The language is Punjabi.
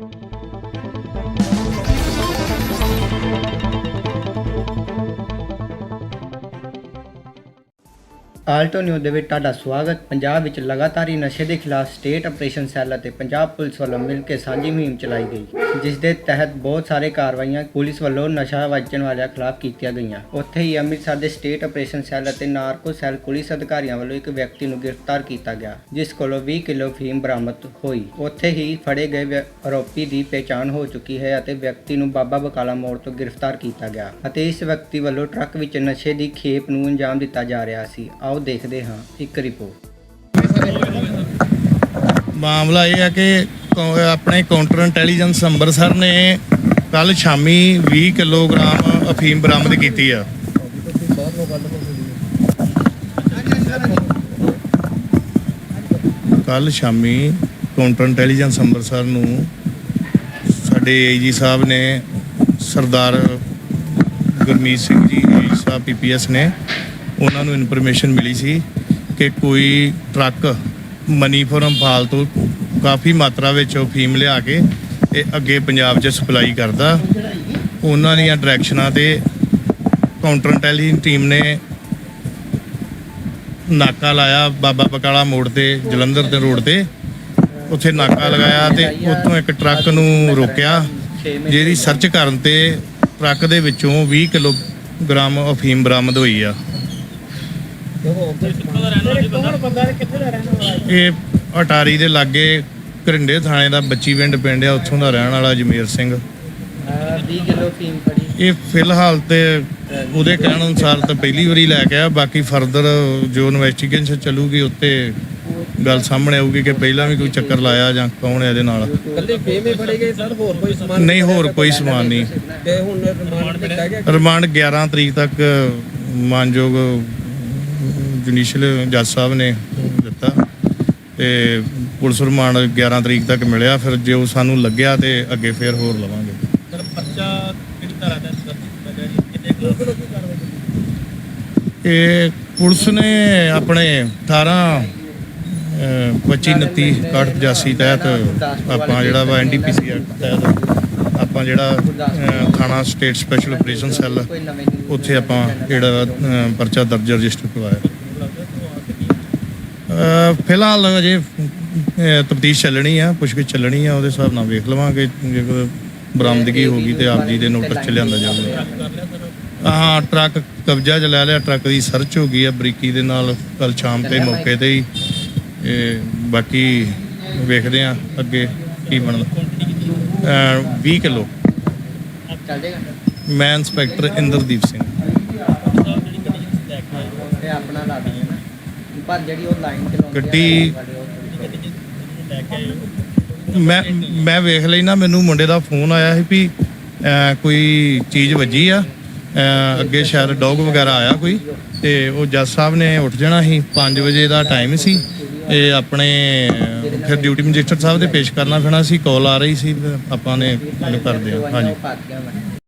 thank you ਆਲਟੋ ਨਿਊਜ਼ ਦੇ ਵਿੱਚ ਤੁਹਾਡਾ ਸਵਾਗਤ। ਪੰਜਾਬ ਵਿੱਚ ਲਗਾਤਾਰ ਨਸ਼ੇ ਦੇ ਖਿਲਾਫ ਸਟੇਟ ਆਪਰੇਸ਼ਨ ਸੈੱਲ ਅਤੇ ਪੰਜਾਬ ਪੁਲਿਸ ਵੱਲੋਂ ਮਿਲ ਕੇ ਸਾਂਝੀ ਮੁਹਿੰਮ ਚਲਾਈ ਗਈ, ਜਿਸ ਦੇ ਤਹਿਤ ਬਹੁਤ ਸਾਰੇ ਕਾਰਵਾਈਆਂ ਪੁਲਿਸ ਵੱਲੋਂ ਨਸ਼ਾ ਵੇਚਣ ਵਾਲਿਆਂ ਖਿਲਾਫ ਕੀਤੀਆਂ ਗਈਆਂ। ਉੱਥੇ ਹੀ ਅੰਮ੍ਰਿਤਸਰ ਦੇ ਸਟੇਟ ਆਪਰੇਸ਼ਨ ਸੈੱਲ ਅਤੇ ਨਾਰਕੋ ਸੈੱਲ ਪੁਲਿਸ ਅਧਿਕਾਰੀਆਂ ਵੱਲੋਂ ਇੱਕ ਵਿਅਕਤੀ ਨੂੰ ਗ੍ਰਿਫਤਾਰ ਕੀਤਾ ਗਿਆ, ਜਿਸ ਕੋਲੋਂ 20 ਕਿਲੋ ਫੀਮ ਬਰਾਮਦ ਹੋਈ। ਉੱਥੇ ਹੀ ਫੜੇ ਗਏ ਆਰੋਪੀ ਦੀ ਪਛਾਣ ਹੋ ਚੁੱਕੀ ਹੈ ਅਤੇ ਵਿਅਕਤੀ ਨੂੰ ਬਾਬਾ ਬਕਾਲਾ ਮੋੜ ਤੋਂ ਗ੍ਰਿਫਤਾਰ ਕੀਤਾ ਗਿਆ ਅਤੇ ਇਸ ਵਿਅਕਤੀ ਵੱਲੋਂ ਟਰੱਕ ਵਿੱਚ ਨਸ਼ੇ ਦੀ ਖੇਪ ਨੂੰ ਅੰਜਾਮ ਦਿੱਤਾ ਜਾ ਰਿਹਾ ਸੀ। ਆਓ ਦੇਖਦੇ ਹਾਂ, ਇੱਕ ਰਿਪੋਰਟ ਮਾਮਲਾ ਇਹ ਹੈ ਕਿ ਕੌ- ਆਪਣੇ ਕਾਊਂਟਰ ਇੰਟੈਲੀਜੈਂਸ ਅੰਮ੍ਰਿਤਸਰ ਨੇ ਕੱਲ ਸ਼ਾਮੀ 20 ਕਿਲੋਗ੍ਰਾਮ ਅਫੀਮ ਬਰਾਮਦ ਕੀਤੀ ਆ। ਕੱਲ ਸ਼ਾਮੀ ਕਾਊਂਟਰ ਇੰਟੈਲੀਜੈਂਸ ਅੰਮ੍ਰਿਤਸਰ ਨੂੰ ਸਾਡੇ ਏਜੀ ਸਾਹਿਬ ਨੇ ਸਰਦਾਰ ਗੁਰਮੀਤ ਸਿੰਘ ਜੀ ਏਜੀ ਸਾਹਿਬ ਪੀਪੀਐਸ ਨੇ ਉਹਨਾਂ ਨੂੰ ਇਨਫੋਰਮੇਸ਼ਨ ਮਿਲੀ ਸੀ ਕਿ ਕੋਈ ਟਰੱਕ ਮਨੀ ਫਰਮ ਫਾਲ ਤੋਂ ਕਾਫੀ ਮਾਤਰਾ ਵਿੱਚ ਉਹ ਫੀਮ ਲਿਆ ਕੇ ਤੇ ਅੱਗੇ ਪੰਜਾਬ 'ਚ ਸਪਲਾਈ ਕਰਦਾ। ਉਹਨਾਂ ਦੀਆਂ ਡਾਇਰੈਕਸ਼ਨਾਂ ਤੇ ਕਾਊਂਟਰ ਇੰਟੈਲੀਜੈਂਸ ਟੀਮ ਨੇ ਨਾਕਾ ਲਾਇਆ ਬਾਬਾ ਬਕਾਲਾ ਮੋੜ ਤੇ, ਜਲੰਧਰ ਦੇ ਰੋਡ ਤੇ। ਉੱਥੇ ਨਾਕਾ ਲਗਾਇਆ ਤੇ ਉੱਥੋਂ ਇੱਕ ਟਰੱਕ ਨੂੰ ਰੋਕਿਆ, ਜਿਹਦੀ ਸਰਚ ਕਰਨ ਤੇ ਟਰੱਕ ਦੇ ਵਿੱਚੋਂ 20 ਕਿਲੋਗ੍ਰਾਮ ਅਫੀਮ ਬਰਾਮਦ ਹੋਈ ਆ। ਇਹ ਅਟਾਰੀ ਦੇ ਲਾਗੇ ਘਰਿੰਡੇ ਥਾਣੇ ਦਾ ਬੱਚੀ ਪਿੰਡ ਪਿੰਡ ਆ ਉੱਥੋਂ ਦਾ ਰਹਿਣ ਵਾਲਾ ਜਮੀਰ ਸਿੰਘ। 20 ਕਿਲੋ ਫੀਮ ਫੜੀ ਇਹ ਫਿਲਹਾਲ ਤੇ ਉਹਦੇ ਕਹਿਣ ਅਨੁਸਾਰ ਤਾਂ ਪਹਿਲੀ ਵਾਰੀ ਲੈ ਕੇ ਆ ਬਾਕੀ ਫਰਦਰ ਜੋ ਇਨਵੈਸਟੀਗੇਸ਼ਨ ਚੱਲੂਗੀ ਉੱਤੇ ਗੱਲ ਸਾਹਮਣੇ ਆਊਗੀ ਕਿ ਪਹਿਲਾਂ ਵੀ ਕੋਈ ਚੱਕਰ ਲਾਇਆ ਜਾਂ ਕੌਣ ਹੈ ਇਹਦੇ ਨਾਲ। ਕੱਲੇ ਫੇਮ ਹੀ ਫੜੇ ਗਏ ਸਰ ਹੋਰ ਕੋਈ ਸਮਾਨ ਨਹੀਂ ਹੋਰ ਕੋਈ ਸਮਾਨ ਨਹੀਂ। ਤੇ ਹੁਣ ਰਿਮਾਂਡ ਦਿੱਤਾ ਗਿਆ ਰਿਮਾਂਡ 11 ਤਰੀਕ ਤੱਕ ਮਾਨਯੋਗ ਜੁਡੀਸ਼ੀਅਲ ਜੱਜ ਸਾਹਿਬ ਨੇ ਦਿੱਤਾ ਤੇ ਪੁਲਿਸ ਰਿਮਾਂਡ 11 ਤਰੀਕ ਤੱਕ ਮਿਲਿਆ। ਫਿਰ ਜੋ ਸਾਨੂੰ ਲੱਗਿਆ ਤੇ ਅੱਗੇ ਫੇਰ ਹੋਰ ਲਵਾਂਗੇ। ਸਰ ਬੱਚਾ ਕਿਹੜੀ ਤਰ੍ਹਾਂ ਦਾ ਸਰ ਕਿੰਨੇ ਕਿਲੋ ਕੀ ਕਾਰਵਾਈ ਇਹ ਪੁਲਿਸ ਨੇ ਆਪਣੇ 18 ਅਹ, 25 29 85 ਤਹਿਤ ਆਪਾਂ ਜਿਹੜਾ ਵਾ ਐਨਡੀਪੀਸੀ ਐਕਟ ਤਹਿਤ ਆਪਾਂ ਜਿਹੜਾ ਥਾਣਾ ਸਟੇਟ ਸਪੈਸ਼ਲ ਆਪਰੇਸ਼ਨ ਸੈੱਲ ਉੱਥੇ ਆਪਾਂ ਜਿਹੜਾ ਪਰਚਾ ਦਰਜ ਰਜਿਸਟਰ ਕਰਵਾਇਆ। ਫਿਲਹਾਲ ਅਜੇ ਤਫਤੀਸ਼ ਚੱਲਣੀ ਆ ਪੁੱਛਗਿੱਛ ਚੱਲਣੀ ਆ ਉਹਦੇ ਹਿਸਾਬ ਨਾਲ ਵੇਖ ਲਵਾਂਗੇ ਜੇ ਕੋਈ ਬਰਾਮਦਗੀ ਹੋਗੀ ਤੇ ਆਪ ਜੀ ਦੇ ਨੋਟਿਸ ਚ ਲਿਆਂਦਾ ਜਾਊਗਾ ਹਾਂ ਟਰੱਕ ਕਬਜ਼ਾ ਚ ਲੈ ਲਿਆ ਟਰੱਕ ਦੀ ਸਰਚ ਹੋ ਗਈ ਆ ਬਰੀਕੀ ਦੇ ਨਾਲ ਕੱਲ ਸ਼ਾਮ ਤੇ ਮੌਕੇ ਤੇ ਹੀ। ਇਹ ਬਾਕੀ ਵੇਖਦੇ ਆ ਅੱਗੇ ਕੀ ਬਣਦਾ। ਅਹ 20 ਕਿਲੋ। ਮੈਂ ਇੰਸਪੈਕਟਰ ਇੰਦਰਦੀਪ ਸਿੰਘ ਇਹ ਆਪਣਾ ਲਾ ਦਾਂਗੇ ਨਾ ਪਰ ਜਿਹੜੀ ਉਹ ਲਾਈਨ ਤੇ ਲਾਉਂਦੇ ਆ ਗੱਡੀ- ਸਾਡੇ ਉਹ ਮੈਂ ਮੈਂ ਵੇਖ ਲਈ ਨਾ ਮੈਨੂੰ ਮੁੰਡੇ ਦਾ ਫੋਨ ਆਇਆ ਸੀ ਵੀ ਅਹ, ਕੋਈ ਚੀਜ਼ ਵੱਜੀ ਆ। ਅਹ, ਅੱਗੇ ਸ਼ਾਇਦ ਡੌਗ ਵਗੈਰਾ ਆਇਆ ਕੋਈ। ਤੇ ਉਹ ਜੱਜ ਸਾਹਿਬ ਨੇ ਉੱਠ ਜਾਣਾ ਸੀ 5 ਵਜੇ ਦਾ ਟਾਈਮ ਸੀ। ਇਹ ਆਪਣੇ ਅਹ, ਫਿਰ ਡਿਊਟੀ ਮੈਜਿਸਟਰ ਸਾਹਿਬ ਦੇ ਪੇਸ਼ ਕਰਨਾ ਪੈਣਾ ਸੀ ਕਾਲ ਆ ਰਹੀ ਸੀ ਫਿਰ ਆਪਾਂ ਨੇ ਗੱਲ ਕਰਦੇ ਆ ਹਾਂਜੀ। ਮੈਂ।